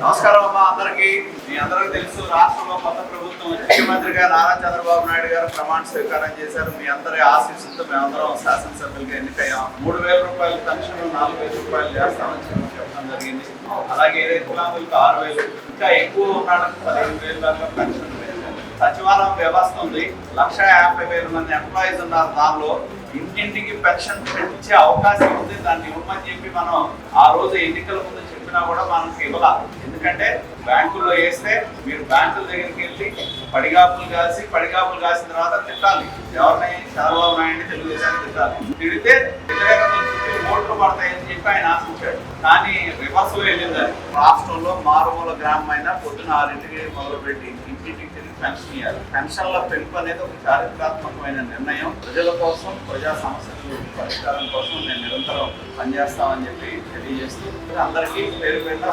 నమస్కారం అమ్మా అందరికి. మీ అందరికీ తెలుసు రాష్ట్రంలో కొత్త ప్రభుత్వం ముఖ్యమంత్రిగా నారా చంద్రబాబు నాయుడు గారు ప్రమాణ స్వీకారం చేశారు. మీ అందరి ఆశీస్సులతో మేమందరం శాసనసభ్యులుగా ఎన్నికయ్యాం. మూడు వేల రూపాయల పెన్షన్ నాలుగు వేల రూపాయలు చేస్తామని చెప్పడం జరిగింది. అలాగే రైతులందరికీ ఆరు వేలు ఇంకా ఎక్కువ ఉన్నాడు పదిహేను వేలు దాకా పెన్షన్ సచివాలయం వ్యవస్థ ఉంది. లక్ష యాభై వేల మంది ఎంప్లాయీస్ ఉన్నారు దానిలో. ఇంటింటికి పెన్షన్ ఇచ్చే అవకాశం ఉంది. దాన్ని ఇవ్వమని చెప్పి మనం ఆ రోజు ఎన్నికల ముందు ఎందుకంటే బ్యాంకుల్లో వేస్తే మీరు బ్యాంకుల దగ్గరికి వెళ్ళి పడిగాపులు కాసి పడిగాపులు కాసిన తర్వాత తిట్టాలి. ఎవరిని చంద్రబాబు నాయుడిని తెలుగుదేశాన్ని తిట్టాలి. తిడితే ఓట్లు పడతాయని చెప్పి ఆయన ఆశించాడు. కానీ రివర్స్లో వెళ్ళింది అది. రాష్ట్రంలో మారుమూల గ్రామం అయినా పొద్దున ఆరింటికి మొదలుపెట్టి ఇంటింటికి తిరిగి పెన్షన్ ఇవ్వాలి పెన్షన్ల పెంపు అనేది ఒక చారిత్రాత్మకమైన నిర్ణయం. ప్రజల కోసం ప్రజా సమస్యలు పరిష్కారం కోసం నేను నిరంతరం పనిచేస్తామని చెప్పి తెలియజేస్తూ అందరికీ పేరు పేరున